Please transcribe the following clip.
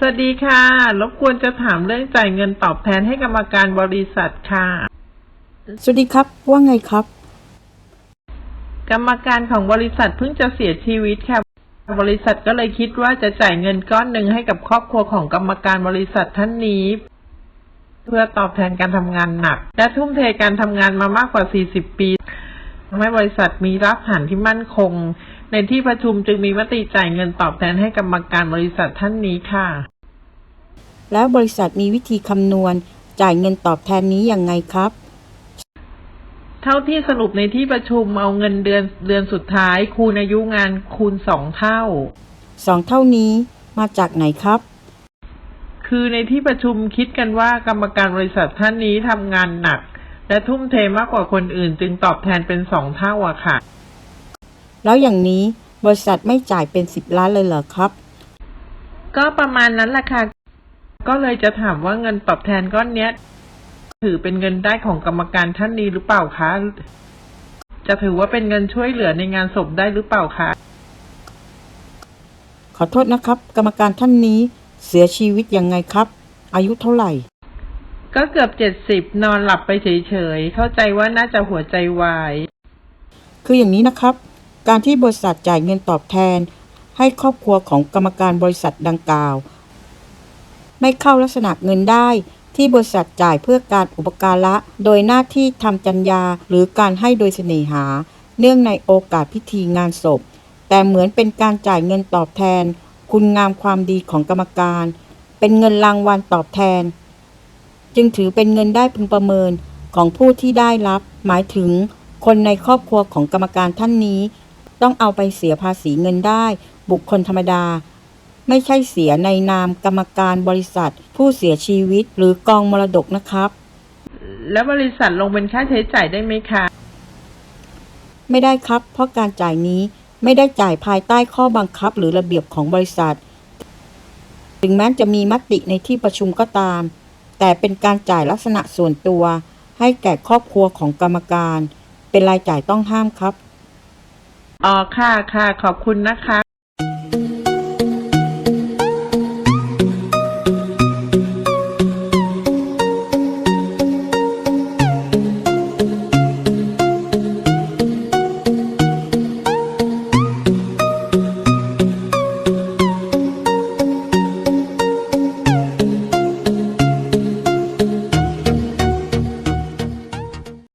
สวัสดีค่ะ รบกวนจะถามเรื่องจ่ายเงินตอบแทนให้กรรมการบริษัทค่ะ สวัสดีครับ ว่าไงครับ กรรมการของบริษัทเพิ่งจะเสียชีวิตค่ะ บริษัทก็เลยคิดว่าจะจ่ายเงินก้อนหนึ่งให้กับครอบครัวของกรรมการบริษัทท่านนี้ เพื่อตอบแทนการทำงานหนัก และทุ่มเทการทำงานมามากกว่า 40 ปี ทำให้บริษัทมีรากฐานที่มั่นคง ในที่ประชุมจึงมีมติจ่ายเงินตอบแทนให้กรรมการบริษัทท่านนี้ค่ะ แล้วบริษัทมีวิธีคำนวณจ่ายเงินตอบแทนนี้ยังไงครับ เท่าที่สรุปในที่ประชุมเอาเงินเดือนเดือนสุดท้าย คูณอายุงานคูณสองเท่าสองเท่านี้มาจากไหนครับ คือในที่ประชุมคิดกันว่ากรรมการบริษัทท่านนี้ทำงานหนัก และทุ่มเทมากกว่าคนอื่นจึงตอบแทนเป็นสองเท่าอะค่ะ แล้วอย่างนี้บริษัทไม่จ่ายเป็นสิบล้านเลยเหรอครับ ก็ประมาณนั้นแหละค่ะ ก็เลยจะถามว่าเงินตอบแทนก้อนเนี้ย ถือเป็นเงินได้ของกรรมการท่านนี้หรือเปล่าคะ จะถือว่าเป็นเงินช่วยเหลือในงานศพได้หรือเปล่าคะ ขอโทษนะครับ กรรมการท่านนี้เสียชีวิตยังไงครับ อายุเท่าไหร่ ก็เกือบเจ็ดสิบนอนหลับไปเฉยๆ เข้าใจว่าน่าจะหัวใจวาย คืออย่างนี้นะครับ การที่บริษัทจ่ายเงินตอบแทน ให้ครอบครัวของกรรมการบริษัทดังกล่าว ไม่เข้าลักษณะเงินได้ที่บริษัทจ่ายเพื่อการอุปการะ โดยหน้าที่ทำจัญญาหรือการให้โดยเสน่หา เนื่องในโอกาสพิธีงานศพ แต่เหมือนเป็นการจ่ายเงินตอบแทน คุณงามความดีของกรรมการ เป็นเงินรางวัลตอบแทน จึงถือเป็นเงินได้พึงประเมินของผู้ที่ได้รับ หมายถึงคนในครอบครัวของกรรมการท่านนี้ ต้องเอาไปเสียภาษีเงินได้ บุคคลธรรมดา ไม่ใช่เสียในนามกรรมการบริษัท ผู้เสียชีวิตหรือกองมรดกนะครับ แล้วบริษัทลงเป็นค่าใช้จ่ายได้ไหมคะ ไม่ได้ครับ เพราะการจ่ายนี้ไม่ได้จ่ายภายใต้ข้อบังคับหรือระเบียบของบริษัท ถึงแม้จะมีมติในที่ประชุมก็ตาม แต่เป็นการจ่ายลักษณะส่วนตัว ให้แก่ครอบครัวของกรรมการ เป็นรายจ่ายต้องห้ามครับ อ๋อค่ะค่ะ ขอบคุณนะคะ